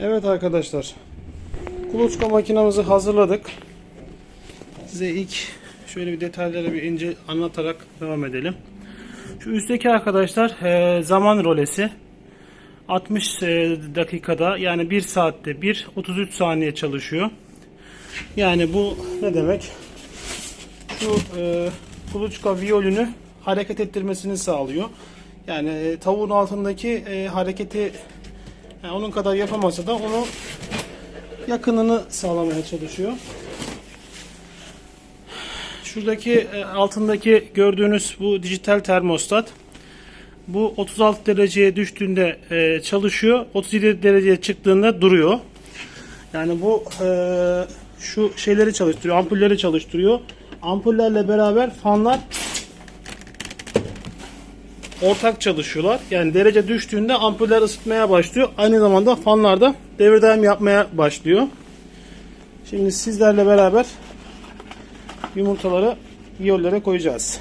Evet arkadaşlar. Kuluçka makinamızı hazırladık. Size ilk şöyle bir detayları bir ince anlatarak devam edelim. Şu üstteki arkadaşlar e, zaman rolesi 60 e, dakikada yani 1 saatte 1 33 saniye çalışıyor. Yani bu ne demek? Şu e, kuluçka viyolünü hareket ettirmesini sağlıyor. Yani e, tavuğun altındaki hareketi yani onun kadar yapamasa da onu yakınını sağlamaya çalışıyor. Şuradaki e, altındaki gördüğünüz bu dijital termostat bu 36 dereceye düştüğünde e, çalışıyor. 37 dereceye çıktığında duruyor. Yani bu e, şu şeyleri çalıştırıyor, ampulleri çalıştırıyor. Ampullerle beraber fanlar ortak çalışıyorlar. Yani derece düştüğünde ampuller ısıtmaya başlıyor. Aynı zamanda fanlar da devir daim yapmaya başlıyor. Şimdi sizlerle beraber yumurtaları yollere koyacağız.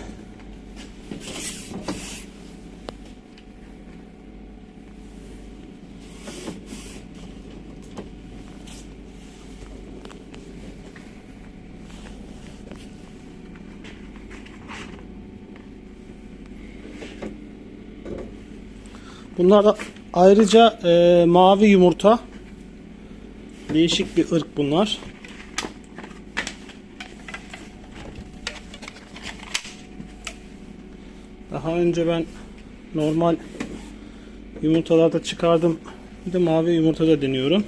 Bunlar ayrıca e, mavi yumurta. Değişik bir ırk bunlar. Daha önce ben normal yumurtalarda çıkardım. Bir de mavi yumurtada deniyorum.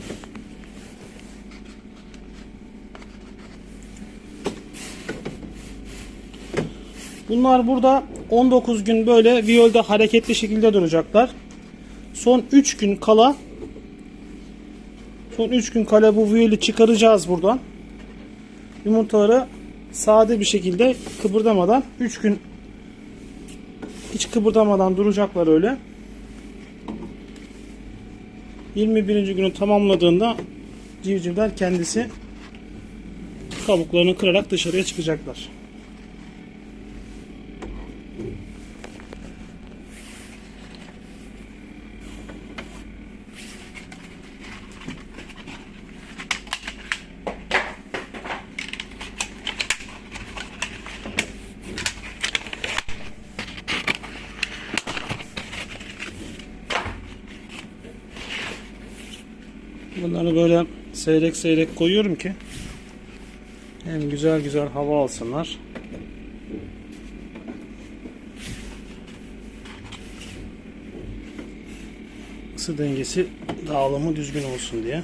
Bunlar burada 19 gün böyle viyolde hareketli şekilde duracaklar. Son 3 gün kala son 3 gün kala bu viyoli çıkaracağız buradan. Yumurtaları sade bir şekilde kıpırdamadan 3 gün hiç kıpırdamadan duracaklar öyle. 21. günü tamamladığında civcivler kendisi kabuklarını kırarak dışarıya çıkacaklar. Bunları böyle seyrek seyrek koyuyorum ki hem güzel güzel hava alsınlar. Isı dengesi dağılımı düzgün olsun diye.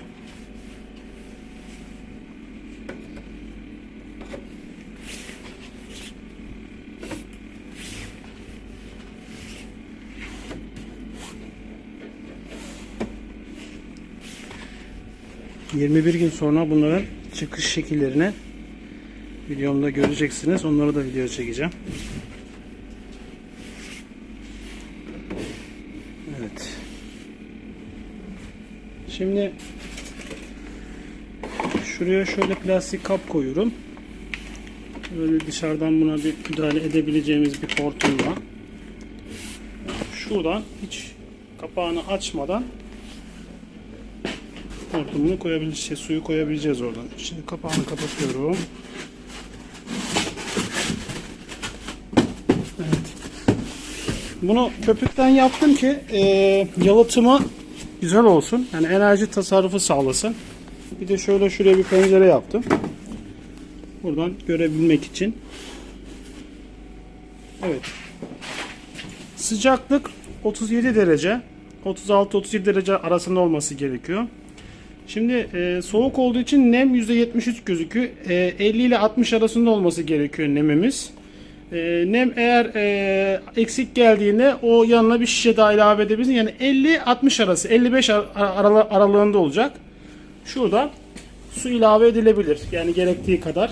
...21 gün sonra bunların çıkış şekillerini... ...videomda göreceksiniz. Onları da video çekeceğim. Evet. Şimdi... ...şuraya şöyle plastik kap koyuyorum. Böyle dışarıdan buna bir müdahale edebileceğimiz bir hortumla... ...şuradan hiç kapağını açmadan hortumunu koyabileceğiz, şey, suyu koyabileceğiz oradan. Şimdi kapağını kapatıyorum. Evet. Bunu köpükten yaptım ki e, yalıtımı güzel olsun. Yani enerji tasarrufu sağlasın. Bir de şöyle şuraya bir pencere yaptım. Buradan görebilmek için. Evet. Sıcaklık 37 derece. 36-37 derece arasında olması gerekiyor. Şimdi e, soğuk olduğu için nem %73 gözüküyor. E, 50 ile 60 arasında olması gerekiyor nemimiz. E, nem eğer e, eksik geldiğinde o yanına bir şişe daha ilave edebilirsin. Yani 50-60 arası, 55 ar- aralı- aralığında olacak. Şurada su ilave edilebilir. Yani gerektiği kadar.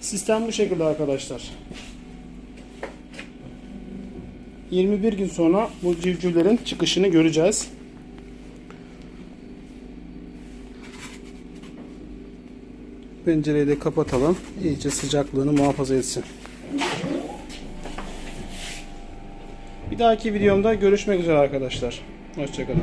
Sistem bu şekilde arkadaşlar. 21 gün sonra bu civcivlerin çıkışını göreceğiz. Pencereyi de kapatalım. İyice sıcaklığını muhafaza etsin. Bir dahaki videomda görüşmek üzere arkadaşlar. Hoşçakalın.